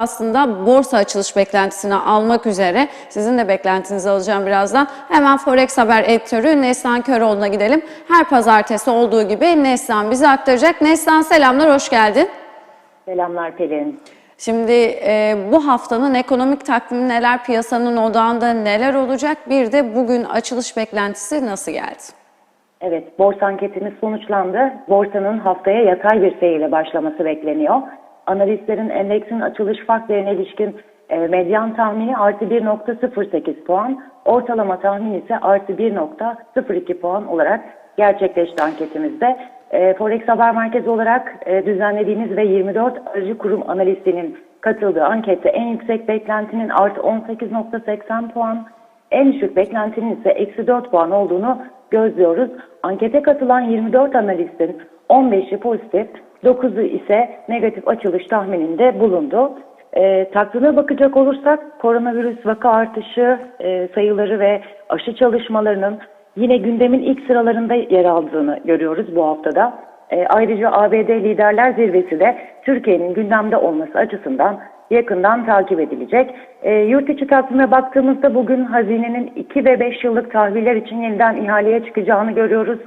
Aslında borsa açılış beklentisini almak üzere sizin de beklentinizi alacağım birazdan. Hemen Forex Haber editörü Neslihan Köroğlu'na gidelim. Her pazartesi olduğu gibi Neslihan bize aktaracak. Neslihan selamlar, hoş geldin. Selamlar Pelin. Şimdi e, bu haftanın ekonomik takvimi neler, piyasanın odağında neler olacak? Bir de bugün açılış beklentisi nasıl geldi? Evet, borsa anketimiz sonuçlandı. Borsanın haftaya yatay bir seyirle başlaması bekleniyor. Analistlerin endeksin açılış faktörüne ilişkin e, medyan tahmini artı 1.08 puan, ortalama tahmin ise artı 1.02 puan olarak gerçekleşti anketimizde. E, Forex Haber Merkezi olarak e, düzenlediğimiz ve 24 aracı kurum analistinin katıldığı ankette en yüksek beklentinin artı 18.80 puan, en düşük beklentinin ise eksi 4 puan olduğunu gözlüyoruz. Ankete katılan 24 analistin 15'i pozitif, 9'u ise negatif açılış tahmininde bulundu. E, takvime bakacak olursak koronavirüs vaka artışı e, sayıları ve aşı çalışmalarının yine gündemin ilk sıralarında yer aldığını görüyoruz bu haftada. E, ayrıca ABD Liderler Zirvesi de Türkiye'nin gündemde olması açısından yakından takip edilecek. E, yurt içi takvime baktığımızda bugün hazinenin 2 ve 5 yıllık tahviller için yeniden ihaleye çıkacağını görüyoruz.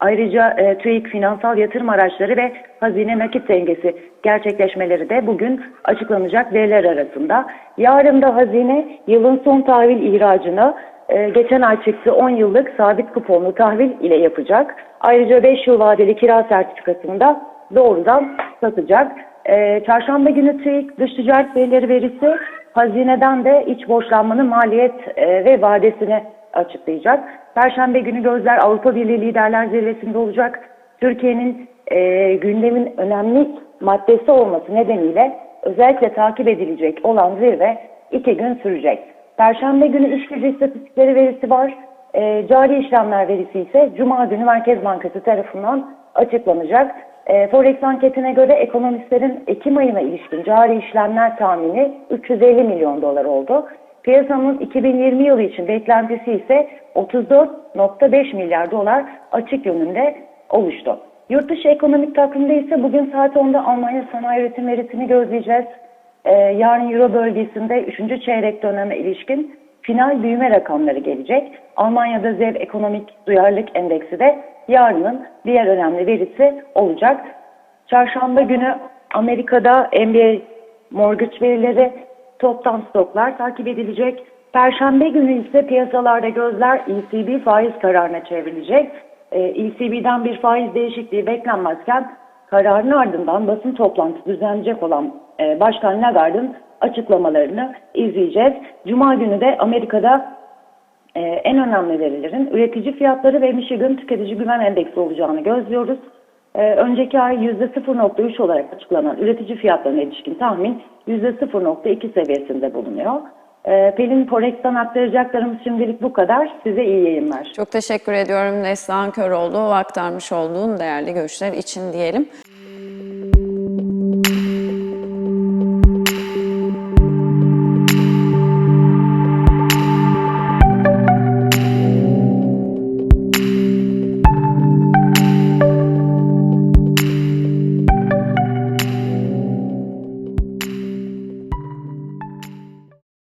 Ayrıca e, TÜİK finansal yatırım araçları ve hazine nakit dengesi gerçekleşmeleri de bugün açıklanacak veriler arasında. Yarın da hazine yılın son tahvil ihracını e, geçen ay çıktı 10 yıllık sabit kuponlu tahvil ile yapacak. Ayrıca 5 yıl vadeli kira sertifikasını da doğrudan satacak. E, çarşamba günü TÜİK dış ticaret verileri verisi hazineden de iç borçlanmanın maliyet e, ve vadesini açıklayacak. Perşembe günü gözler Avrupa Birliği Liderler Zirvesi'nde olacak. Türkiye'nin e, gündemin önemli maddesi olması nedeniyle özellikle takip edilecek olan zirve iki gün sürecek. Perşembe günü iş gücü istatistikleri verisi var. E, cari işlemler verisi ise Cuma günü Merkez Bankası tarafından açıklanacak. E, Forex anketine göre ekonomistlerin Ekim ayına ilişkin cari işlemler tahmini 350 milyon dolar oldu. Piyasanın 2020 yılı için beklentisi ise 34.5 milyar dolar açık yönünde oluştu. Yurt dışı ekonomik takvimde ise bugün saat 10'da Almanya sanayi üretim verisini gözleyeceğiz. Ee, yarın Euro bölgesinde 3. çeyrek döneme ilişkin final büyüme rakamları gelecek. Almanya'da ZEV Ekonomik Duyarlılık Endeksi de yarının diğer önemli verisi olacak. Çarşamba günü Amerika'da NBA mortgage verileri, toptan stoklar takip edilecek. Perşembe günü ise piyasalarda gözler ECB faiz kararına çevrilecek. Ee, ECB'den bir faiz değişikliği beklenmezken kararın ardından basın toplantısı düzenleyecek olan e, Başkan Lagarde'ın açıklamalarını izleyeceğiz. Cuma günü de Amerika'da e, en önemli verilerin üretici fiyatları ve Michigan tüketici güven endeksi olacağını gözlüyoruz. E, önceki ay %0.3 olarak açıklanan üretici fiyatlarına ilişkin tahmin %0.2 seviyesinde bulunuyor. E, Pelin Forex'ten aktaracaklarımız şimdilik bu kadar. Size iyi yayınlar. Çok teşekkür ediyorum Neslihan Köroğlu aktarmış olduğun değerli görüşler için diyelim.